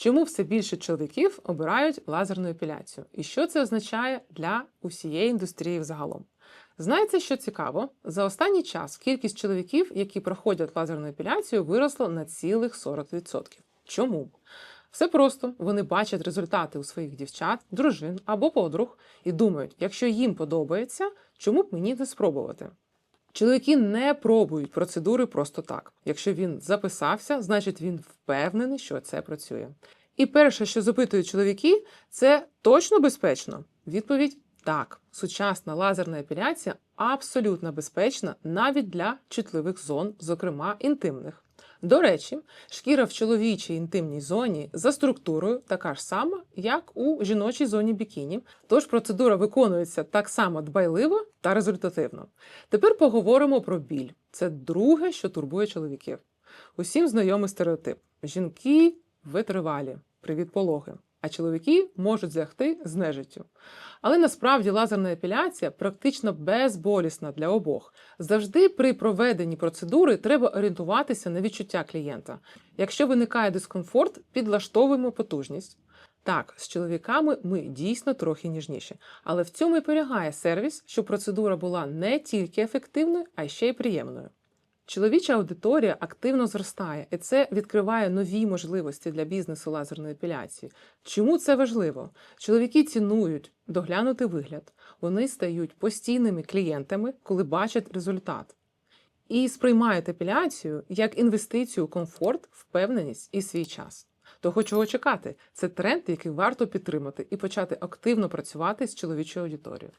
Чому все більше чоловіків обирають лазерну епіляцію? І що це означає для усієї індустрії взагалом? Знаєте, що цікаво? За останній час кількість чоловіків, які проходять лазерну епіляцію, виросла на цілих 40%. Чому? Все просто вони бачать результати у своїх дівчат, дружин або подруг і думають, якщо їм подобається, чому б мені не спробувати? Чоловіки не пробують процедури просто так. Якщо він записався, значить він впевнений, що це працює. І перше, що запитують чоловіки, це точно безпечно? Відповідь так. Сучасна лазерна епіляція абсолютно безпечна навіть для чутливих зон, зокрема інтимних. До речі, шкіра в чоловічій інтимній зоні за структурою така ж сама, як у жіночій зоні бікіні. Тож процедура виконується так само дбайливо та результативно. Тепер поговоримо про біль. Це друге, що турбує чоловіків. Усім знайомий стереотип: жінки витривалі, привід пологи, а чоловіки можуть зягти з нежиттю. Але насправді лазерна епіляція практично безболісна для обох. Завжди при проведенні процедури треба орієнтуватися на відчуття клієнта. Якщо виникає дискомфорт, підлаштовуємо потужність. Так, з чоловіками ми дійсно трохи ніжніші, але в цьому і полягає сервіс, щоб процедура була не тільки ефективною, а ще й приємною. Чоловіча аудиторія активно зростає, і це відкриває нові можливості для бізнесу лазерної епіляції. Чому це важливо? Чоловіки цінують доглянути вигляд, вони стають постійними клієнтами, коли бачать результат. І сприймають епіляцію як інвестицію у комфорт, впевненість і свій час. Того, чого чекати, це тренд, який варто підтримати і почати активно працювати з чоловічою аудиторією.